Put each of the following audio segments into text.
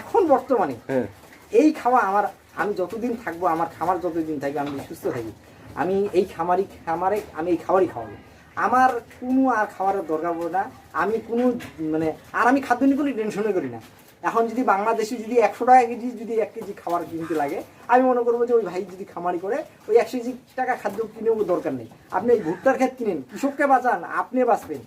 এখন বর্তমানে হ্যাঁ। এই খাওয়া আমার আমি যতদিন থাকব আমার খামার যতদিন থাকবে আমি সুস্থ থাকি। আমি এই খামারই খামারে আমি এই খাবারই খাওয়াবো। আমার কোনো আর খাবারের দরকার পড়ে না। আমি কোনো মানে আর আমি খাদ্য নিয়ে কোনো টেনশনে করি না। এখন যদি বাংলাদেশে যদি একশো টাকা কেজি যদি এক কেজি খাবার কিনতে লাগে আমি মনে করব যে ওই ভাই যদি খামারি করে ওই একশো কেজি টাকা খাদ্য কিনেও দরকার নেই। আপনি এই ভুট্টার ক্ষেত কিনেন কৃষককে বাঁচান আপনি বাঁচবেন।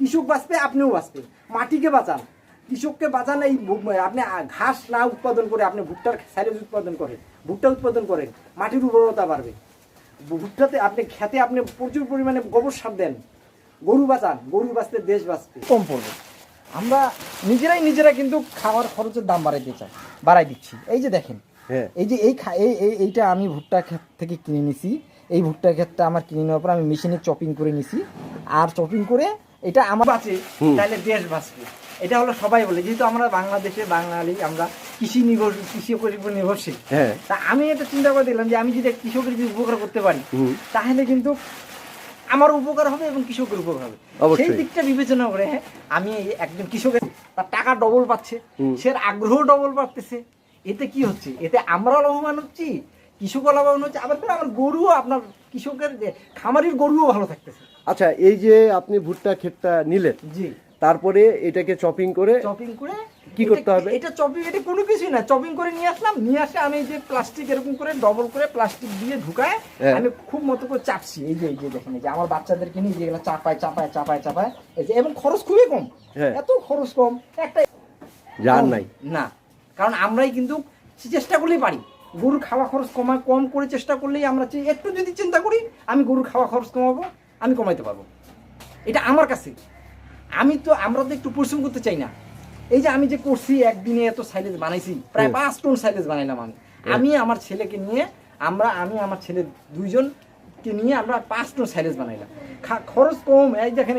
কৃষক বাঁচবে আপনিও বাঁচবেন। মাটিকে বাঁচান। কৃষককে বাঁচান এই আপনি ঘাস না উৎপাদন করে আপনি ভুট্টার সাইলেজ উৎপাদন করেন ভুট্টা উৎপাদন করেন মাটির উর্বরতা বাড়বে। ভুট্টাতে আপনি খেতে আপনি প্রচুর পরিমাণে গোবর সার দেন। গরু বাঁচান গরু বাঁচতে দেশ বাঁচতে কম পড়বে। আমরা নিজেরাই নিজেরা কিন্তু খাওয়ার খরচের দাম বাড়াইতে চাই বাড়াই দিচ্ছি। এই যে দেখেন হ্যাঁ। এই যে এই খা- এই এই- এইটা আমি ভুট্টা ক্ষেত থেকে কিনে নিছি। এই ভুট্টা ক্ষেতটা আমার কিনে নেওয়ার পর আমি মেশিনে চপিং করে নিছি। আর চপিং করে এটা আমার বাঁচে তাহলে দেশ বাঁচবে। এটা হলো সবাই বলে যেহেতু আমরা বাংলাদেশে বাঙালি আমরা কৃষি নির্ভর কৃষি উপর নির্ভরশীল। হ্যাঁ। তা আমি এটা চিন্তা করে দিলাম যে আমি যদি কৃষকের যদি উপকার করতে পারি তাহলে কিন্তু আমার উপকার হবে এবং কৃষকের উপকার হবে। সেই দিকটা বিবেচনা করে হ্যাঁ, আমি একজন কৃষকের তার টাকা ডবল পাচ্ছে। সে আগ্রহ ডবল পাচ্ছে এতে কি হচ্ছে? এতে আমরাও লাভবান হচ্ছি কৃষকও লাভবান হচ্ছে আবার আমার গরুও আপনার কৃষকের যে খামারির গরুও ভালো থাকতেছে আচ্ছা এই যে আপনি ভুট্টা ক্ষেতটা নিলেন জি তারপরে এটাকে চপিং করে চপিং করে কি করতে হবে? এটা চপিং এটা কোনো কিছুই না চপিং করে নিয়ে আসলাম নিয়ে আসে আমি এই যে প্লাস্টিক এরকম করে ডবল করে প্লাস্টিক দিয়ে ঢুকায় হ্যাঁ। আমি খুব মতো করে চাপছি এই যে এই যে দেখেন এই যে আমার বাচ্চাদেরকে নিয়ে যেগুলো চাপায় চাপায় চাপায় চাপায় এই যে এবং খরচ খুবই কম হ্যাঁ। এত খরচ কম একটা যার নাই না কারণ আমরাই কিন্তু চেষ্টা করলেই পারি গরুর খাওয়া খরচ কমা কম করে চেষ্টা করলেই আমরা একটু যদি চিন্তা করি আমি গরুর খাওয়া খরচ কমাবো আমি কমাইতে পারব। এটা আমার কাছে। আমি তো আমরা তো একটু পরিশ্রম করতে চাই না। এই যে আমি যে করছি একদিনে এত সাইলেজ বানাইছি প্রায় পাঁচ টন সাইলেজ বানাইলাম আমি। আমি আমার ছেলেকে নিয়ে আমরা আমি আমার ছেলে দুইজনকে নিয়ে আমরা পাঁচ টন সাইলেজ বানাইলাম। খরচ কম এই দেখেন